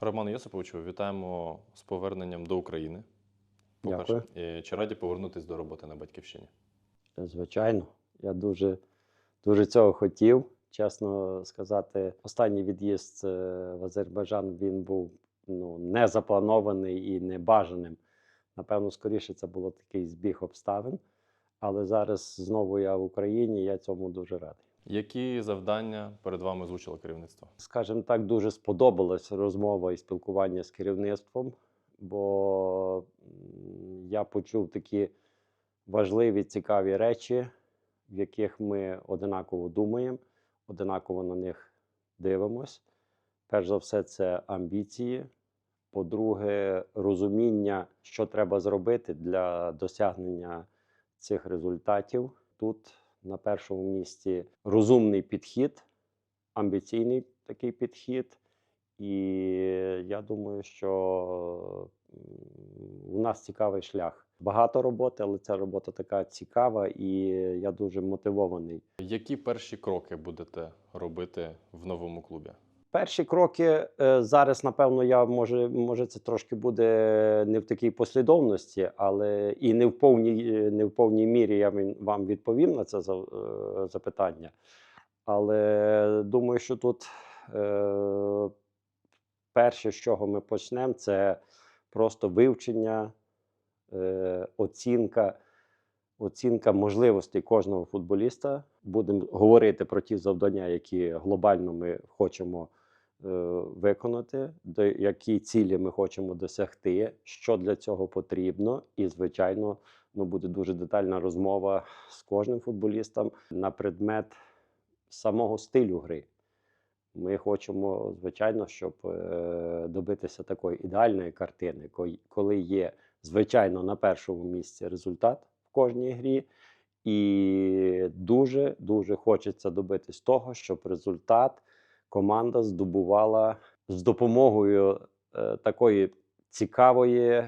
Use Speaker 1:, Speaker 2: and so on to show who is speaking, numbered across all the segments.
Speaker 1: Роман Йосиповичу, вітаємо з поверненням до України.
Speaker 2: Дякую.
Speaker 1: І Чи раді повернутися до роботи на батьківщині?
Speaker 2: Звичайно, я дуже, дуже цього хотів. Чесно сказати, останній від'їзд е, в Азербайджан він був ну, не запланований і не бажаним. Напевно, скоріше це було такий збіг обставин. Але зараз знову я в Україні, я цьому дуже радий.
Speaker 1: Які завдання перед вами озвучило керівництво?
Speaker 2: Скажімо так, дуже сподобалась розмова і спілкування з керівництвом, бо я почув такі важливі, цікаві речі, в яких ми одинаково думаємо, одинаково на них дивимось. Перш за все, це амбіції. По-друге, розуміння, що треба зробити для досягнення цих результатів. Тут на першому місці розумний підхід, амбіційний такий підхід. І я думаю, що у нас цікавий шлях. Багато роботи, але ця робота така цікава, і я дуже мотивований.
Speaker 1: Які перші кроки будете робити в новому клубі?
Speaker 2: Перші кроки е, зараз, напевно, я може, може, це трошки буде не в такій послідовності, але і не в повній, е, не в повній мірі я вам відповім на це е, запитання. Але думаю, що тут перше, з чого ми почнемо, це просто вивчення, оцінка, оцінка можливостей кожного футболіста. Будемо говорити про ті завдання, які глобально ми хочемо е, виконати, до які цілі ми хочемо досягти, що для цього потрібно, і звичайно, ну буде дуже детальна розмова з кожним футболістом на предмет самого стилю гри. Ми хочемо, звичайно, щоб е, добитися такої ідеальної картини, коли є, звичайно, на першому місці результат кожній грі. І дуже дуже хочеться добитись того, щоб результат команда здобувала з допомогою е, такої цікавої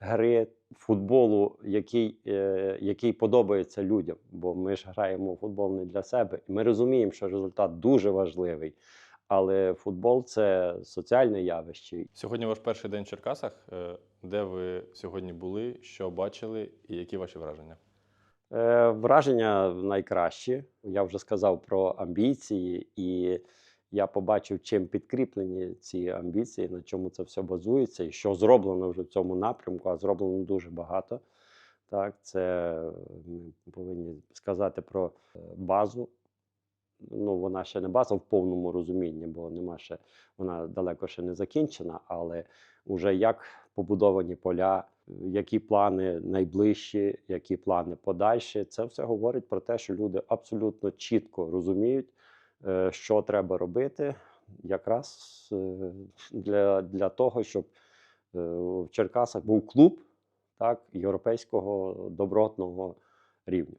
Speaker 2: гри футболу, який, е, який подобається людям. Бо ми ж граємо футбол не для себе. І ми розуміємо, що результат дуже важливий. Але футбол це соціальне явище.
Speaker 1: Сьогодні ваш перший день в Черкасах. Е, Де ви сьогодні були, що бачили, і які ваші враження?
Speaker 2: Е, враження найкращі. Я вже сказав про амбіції, і я побачив, чим підкріплені ці амбіції, на чому це все базується, і що зроблено вже в цьому напрямку, а зроблено дуже багато. Так, це ми повинні сказати про е, базу. Ну, вона ще не база в повному розумінні, бо нема ще, вона далеко ще не закінчена, але вже як побудовані поля, які плани найближчі, які плани подальші. Це все говорить про те, що люди абсолютно чітко розуміють, е, що треба робити, якраз е, для, для того, щоб е, в Черкасах був клуб так, європейського добротного рівня.